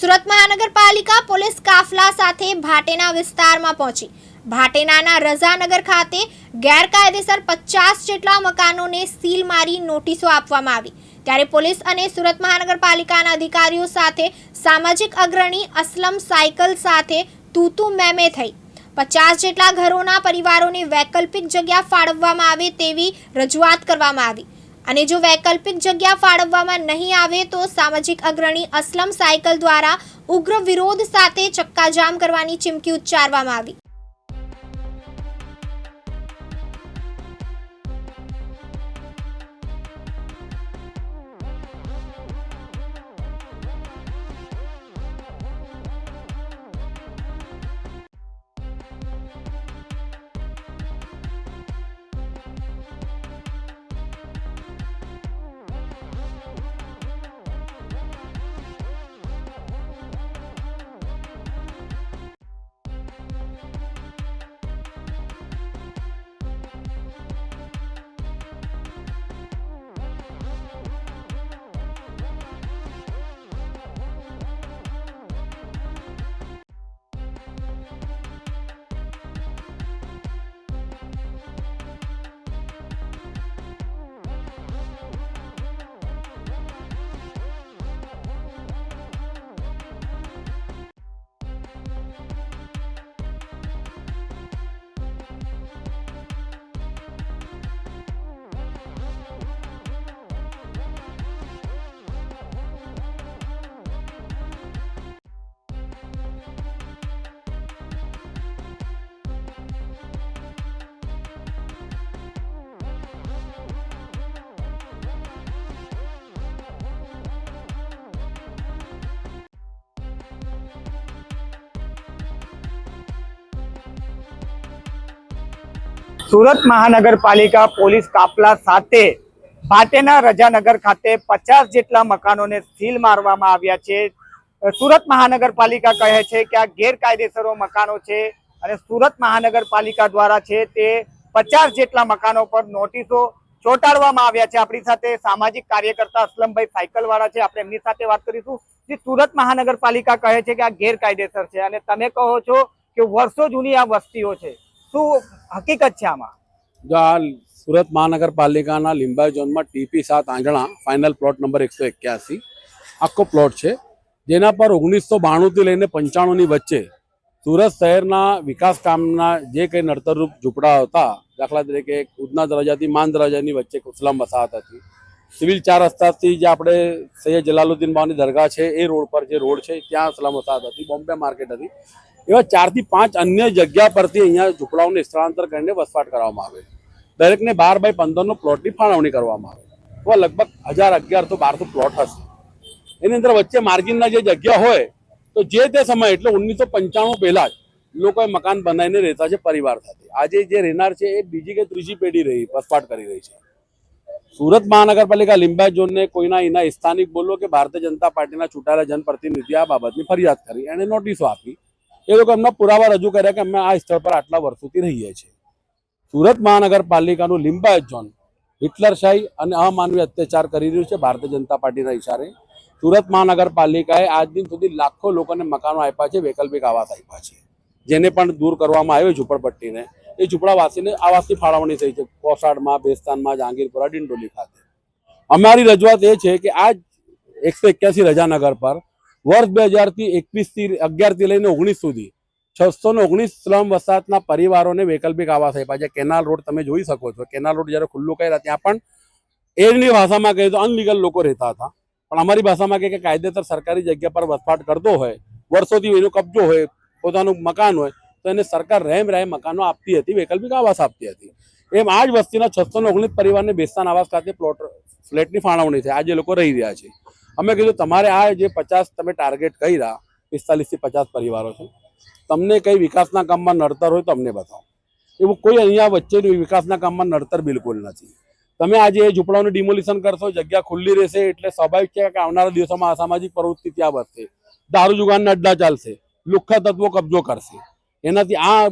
સુરત મહાનગરપાલિકા પોલીસ કાફલા સાથે ભાટેના વિસ્તારમાં પહોંચી. ભાટેનાના રઝાનગર ખાતે ગેરકાયદેસર પચાસ જેટલા મકાનોને સીલ મારી નોટિસો આપવામાં આવી. ત્યારે પોલીસ અને સુરત મહાનગરપાલિકાના અધિકારીઓ સાથે સામાજિક અગ્રણી અસલમ સાયકલ સાથે તૂતુ મેમે થઈ. પચાસ જેટલા ઘરોના પરિવારોને વૈકલ્પિક જગ્યા ફાળવવામાં આવે તેવી રજૂઆત કરવામાં આવી. અને જો વૈકલ્પિક જગ્યા ફાળવવામાં નહીં આવે તો સામાજિક અગ્રણી અસલમ સાયકલ દ્વારા ઉગ્ર વિરોધ સાથે ચક્કાજામ કરવાની ચીમકી ઉચ્ચારવામાં આવી. સુરત મહાનગરપાલિકા પોલીસ કાફલા સાથે ભાટેના રજાનગર ખાતે પચાસ જેટલા મકાનોને સીલ મારવામાં આવ્યા છે. સુરત મહાનગરપાલિકા કહે છે કે આ ગેરકાયદેસરો મકાનો છે અને સુરત મહાનગરપાલિકા દ્વારા છે તે પચાસ જેટલા મકાનો પર નોટિસો ચોંટાડવામાં આવ્યા છે. આપણી સાથે સામાજિક કાર્યકર્તા અસલમભાઈ સાયકલવાળા છે. આપણે એમની સાથે વાત કરીશું. જે સુરત મહાનગરપાલિકા કહે છે કે આ ગેરકાયદેસર છે. અને તમે કહો છો કે વર્ષો જૂની આ વસ્તીઓ છે. શું હકીકત છે આમાં? જો આ સુરત મહાનગરપાલિકાના લીંબા ઝોનમાં ટીપી સાત આંગણા ફાઇનલ પ્લોટ નંબર એકસો એક્યાસી. આખો પ્લોટ છે. જેના પર ઓગણીસો બાણુંથી લઈને પંચાણુંની વચ્ચે સુરત શહેરના વિકાસ કામના જે કંઈ નડતરરૂપ ઝૂંપડા હતા, દાખલા તરીકે ઉદના દરવાજાથી માન દરવાજાની વચ્ચે સ્લમ વસાહત હતી. સિવિલ ચાર રસ્તાથી જે આપણે સૈયદ જલાલુદ્દીન બાવાની દરગાહ છે, એ રોડ પર જે રોડ છે, ત્યાં સ્લમ વસાહત હતી. બોમ્બે માર્કેટ હતી. એવા ચારથી પાંચ અન્ય જગ્યા પરથી અહીંયા ઝૂંપડાઓને સ્થળાંતર કરીને વસવાટ કરવામાં આવે. દરેકને બાર બાય પંદરનો પ્લોટની ફાળવણી કરવામાં આવે. તો લગભગ હજાર અગિયાર તો બારસો પ્લોટ હશે. એની અંદર વચ્ચે માર્જિનના જે જગ્યા હોય, તો જે તે સમય, એટલે ઓગણીસો પંચાણું પહેલા જ લોકોએ મકાન બનાવીને રહેતા છે પરિવાર સાથે. આજે જે રહેનાર છે, એ બીજી કે ત્રીજી પેઢી રહી, વસવાટ કરી રહી છે. સુરત મહાનગરપાલિકા લિંબાયત ઝોનને કોઈના એના સ્થાનિક બોલો કે ભારતીય જનતા પાર્ટીના ચૂંટાયેલા જનપ્રતિનિધિ આ બાબતની ફરિયાદ કરી. એણે નોટિસો આપી એ લોકો એમના પુરાવા રજૂ કર્યા કે અમે આ સ્થળ પર આટલા વર્ષોથી રહીએ છીએ. સુરત મહાનગરપાલિકાનું લિંબાયત ઝોન હિટલરશાહી અને અમાનવીય અત્યાચાર કરી રહ્યું છે ભારતીય જનતા પાર્ટીના ઇશારે સુરત મહાનગરપાલિકાએ આજ દિન સુધી લાખો લોકોને મકાનો આપ્યા છે, વૈકલ્પિક આવાસ આપ્યા છે. જેને પણ દૂર કરવામાં આવ્યો ઝૂંપડપટ્ટીને. એ ઝૂંપડાવાસીને આવાસની ફાળવણી થઈ છે કોસાડમાં બેસ્તાનમાં જહાંગીરપુરા, ડિંડોલી ખાતે. અમારી રજૂઆત એ છે કે આજ એકસો એક્યાસી રજાનગર પર વર્ષ બે હજારથી એકવીસથી અગિયારથી લઈને ઓગણીસ સુધી છસો ને ઓગણીસ સ્લમ વસાહતના પરિવારોને વૈકલ્પિક આવાસ આપ્યા છે. કેનાલ રોડ તમે જોઈ શકો છો. કેનાલ રોડ જ્યારે ખુલ્લું કર્યા, ત્યાં પણ એની ભાષામાં કહીએ તો અનલીગલ લોકો રહેતા હતા. પણ અમારી ભાષામાં કહે કે કાયદેસર સરકારી જગ્યા પર વસવાટ કરતો હોય, વર્ષોથી એનો કબજો હોય, પોતાનું મકાન હોય, તો એને સરકાર રહેમ રહેમ મકાનો આપતી હતી, વૈકલ્પિક આવાસ આપતી હતી. એમ આ જ વસ્તીના છસો ઓગણીસ પરિવારને બેસ્તાન આવાસ ખાતે પ્લોટ, ફ્લેટની ફાળવણી છે આજે લોકો રહી રહ્યા છે. અમે કીધું, તમારે આ જે પચાસ તમે ટાર્ગેટ કર્યા પિસ્તાલીસથી પચાસ પરિવારો છે, તમને કઈ વિકાસના કામમાં નડતર હોય તો અમને બતાવો. એવું કોઈ અહીંયા વચ્ચે વિકાસના કામમાં નડતર બિલકુલ નથી. તમે આજે એ ઝૂંપડાઓનું ડિમોલિશન કરશો, જગ્યા ખુલ્લી રહેશે, એટલે સ્વાભાવિક છે કે આવનારા દિવસોમાં અસામાજિક પ્રવૃત્તિ ત્યાં વધશે. દારૂ જુગારના અડ્ડા ચાલશે, લુખ્ખા તત્વો કબજો કરશે. એનાથી આ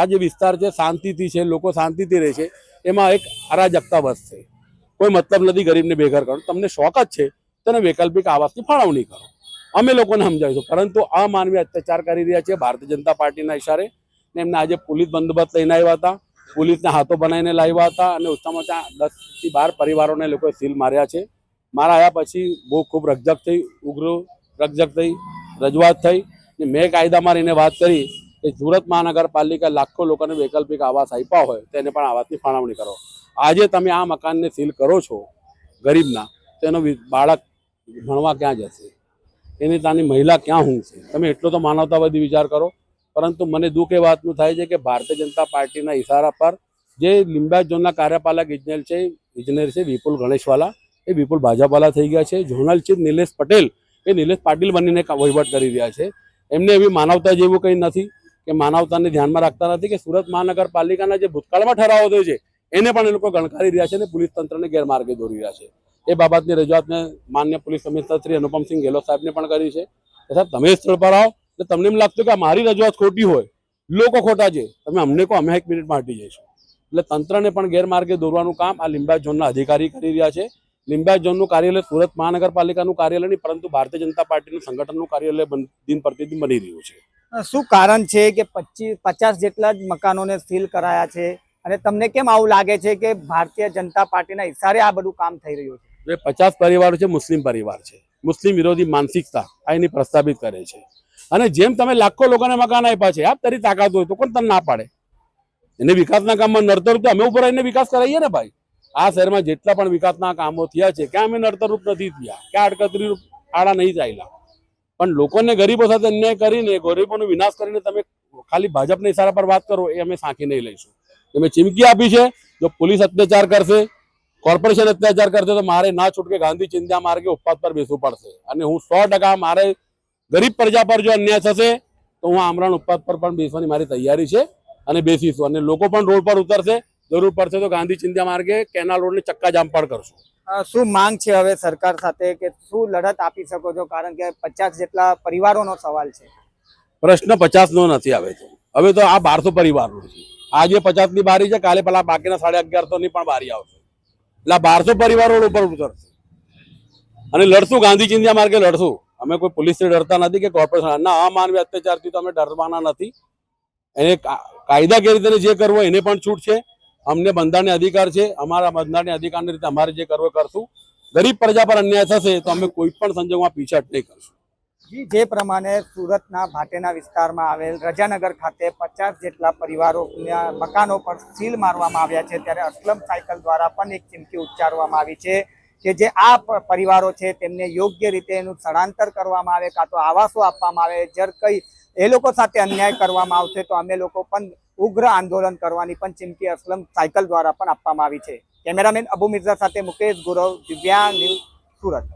આ જે વિસ્તાર છે, શાંતિથી છે, લોકો શાંતિથી રહે છે એમાં એક અરાજકતા વધશે. કોઈ મતલબ નથી ગરીબને બેઘર કરો તમને શોખ જ છે તેને વૈકલ્પિક આવાસની ફાળવણી કરો. અમે લોકોને સમજાવીશું. પરંતુ અમાનવીય અત્યાચાર કરી રહ્યા છે ભારતીય જનતા પાર્ટીના ઇશારે ને એમને આજે પોલીસ બંદોબસ્ત લઈને આવ્યા હતા. પોલીસના હાથો બનાવીને લાવ્યા હતા અને ઓછામાં ઓછા દસથી બાર પરિવારોને લોકોએ સીલ માર્યા છે. મારા આવ્યા પછી બહુ ખૂબ રકઝક થઈ, ઉગ્ર રકઝક થઈ, રજૂઆત થઈ. ને મેં કાયદામાં રહીને વાત કરી કે સુરત મહાનગરપાલિકા લાખો લોકોને વૈકલ્પિક આવાસ આપ્યા હોય તો એને પણ આવાસની ફાળવણી કરો. આજે તમે આ મકાનને સીલ કરો છો ગરીબના તેનો બાળક ભણવા ક્યાં જશે? એની તાની મહિલા ક્યાં ઊંઘશે તમે એટલો તો માનવતાવાદી વિચાર કરો, પરંતુ મને દુઃખ એ વાતનું થાય છે કે ભારતીય જનતા પાર્ટીના ઇશારા પર જે લિંબાયત ઝોનના કાર્યપાલક ઇજનેર છે ઇજનેર છે વિપુલ ગણેશવાલા, એ વિપુલ ભાજપવાલા થઈ ગયા છે. ઝોનલ ચીફ નિલેશ પટેલ એ નિલેશ પાટીલ બનીને વહીવટ કરી રહ્યા છે. એમને એવી માનવતા જેવું કંઈ નથી કે માનવતાને ધ્યાનમાં રાખતા નથી કે સુરત મહાનગરપાલિકાના જે ભૂતકાળમાં ઠરાવો થયો છે, એને પણ એ લોકો ગણકારી રહ્યા છે અને પોલીસ તંત્રને ગેરમાર્ગે દોરી રહ્યા છે. એ બાબતની રજૂઆત માન્ય પોલીસ કમિશનર શ્રી અનુપમસિંહ ગેહલોત સાહેબને પણ કરી છે. સાહેબ તમે સ્થળ પર આવો એટલે તમને એમ લાગતું કે મારી રજૂઆત ખોટી હોય. લોકો ખોટા છે. તમે અમને કહો, અમે એક મિનિટમાં હટી જઈશું. એટલે તંત્રને પણ ગેરમાર્ગે દોરવાનું કામ આ લીંબાયત ઝોનના અધિકારી કરી રહ્યા છે. લીંબાયત ઝોનનું કાર્યાલય સુરત મહાનગરપાલિકાનું કાર્યાલય નહીં, પરંતુ ભારતીય જનતા પાર્ટીનું સંગઠનનું કાર્યાલય દિન પ્રતિદિન બની રહ્યું છે. શું કારણ છે કે પચીસ પચાસ જેટલા જ મકાનોને સીલ કરાયા છે? અને તમને કેમ આવું લાગે છે કે ભારતીય જનતા પાર્ટીના ઇશારે આ બધું કામ થઈ રહ્યું છે? પચાસ પરિવારો છે, મુસ્લિમ પરિવાર છે. મુસ્લિમ વિરોધી માનસિકતા આ એની પ્રસ્થાપિત કરે છે. અને જેમ તમે લાખો લોકોને મકાન આપ્યા છે, આપ તારી તાકાત હોય તો કોણ તમને ના પાડે? એને વિકાસના કામમાં નડતર તો અમે ઉપર રહીને વિકાસ કરાવીએ ને ભાઈ? આ શહેરમાં જેટલા પણ વિકાસના કામો થયા છે, ક્યાં અમે નડતરરૂપ નથી થયા? ક્યાં અડકતરી રૂપ આડા નહીં ચાલ્યા? પણ લોકોને ગરીબો સાથે અન્યાય કરીને, ગરીબોનો વિનાશ કરીને તમે ખાલી ભાજપના ઇશારા પર વાત કરો, એ અમે સાંખી નહીં લઈશું. તમે ચીમકી આપી છે. જો પોલીસ અત્યાચાર કરશે કોર્પોરેશન અત્યાચાર કરશે તો મારે ના છૂટકે ગાંધી ચિંતા માર્ગે ઉપવાસ પર બેસવું પડશે. અને હું સો મારે ગરીબ પ્રજા પર જો અન્યાય થશે તો હું આમરણ ઉપવાસ પર પણ બેસવાની મારી તૈયારી છે અને બેસીશું. અને લોકો પણ રોડ પર ઉતરશે જરૂર પડશે તો ગાંધી ચિંતા માર્ગે કેનાલ રોડને ચક્કાજામ પણ કરશું. શું માંગ છે હવે સરકાર સાથે કે શું લડત આપી શકો છો? કારણ કે પચાસ જેટલા પરિવારોનો સવાલ છે. પ્રશ્ન પચાસ નો નથી આવે તો હવે તો આ બારસો પરિવારનો છે. આજે પચાસની બારી છે, કાલે પેલા બાકીના સાડા અગિયારસો ની પણ બારી આવશે. એટલે બારસો પરિવારો ઉપર ઉતરશે. અને લડશું ગાંધી ચિંધ્યા માર્ગે લડશું. અમે કોઈ પોલીસથી ડરતા નથી કે કોર્પોરેશન ના અમાનવી અત્યાચારથી તો અમે ડરવાના નથી. એને કાયદા કે રીતે જે કરવો એને પણ છૂટ છે. અમને બંધારણ અધિકાર છે. અમારા બંધારણીય અધિકારની રીતે અમારે જે કરવું કરશું. ગરીબ પ્રજા પર અન્યાય થશે તો અમે કોઈ પણ સંજોગમાં પીછાટ નહીં કરશું. જી પ્રમાણે સુરતના ભાટેના વિસ્તારમાં આવેલ રજાનગર ખાતે પચાસ જેટલા પરિવારોના મકાનો પર સીલ મારવામાં આવ્યા છે. ત્યારે અસલમ સાયકલ દ્વારા પણ એક ચીમકી ઉચ્ચારવામાં આવી છે કે જે આ પરિવારો છે તેમને યોગ્ય રીતે એનું સ્થળાંતર કરવામાં આવે કાં તો આવાસો આપવામાં આવે, જર કઈ એ લોકો સાથે અન્યાય કરવામાં આવશે તો અમે લોકો પણ ઉગ્ર આંદોલન કરવાની પણ ચીમકી અસલમ સાયકલ દ્વારા પણ આપવામાં આવી છે. કેમેરામેન અબુ મિર્ઝા સાથે મુકેશ ગુરવ, દિવ્યાંગ ન્યૂઝ સુરત.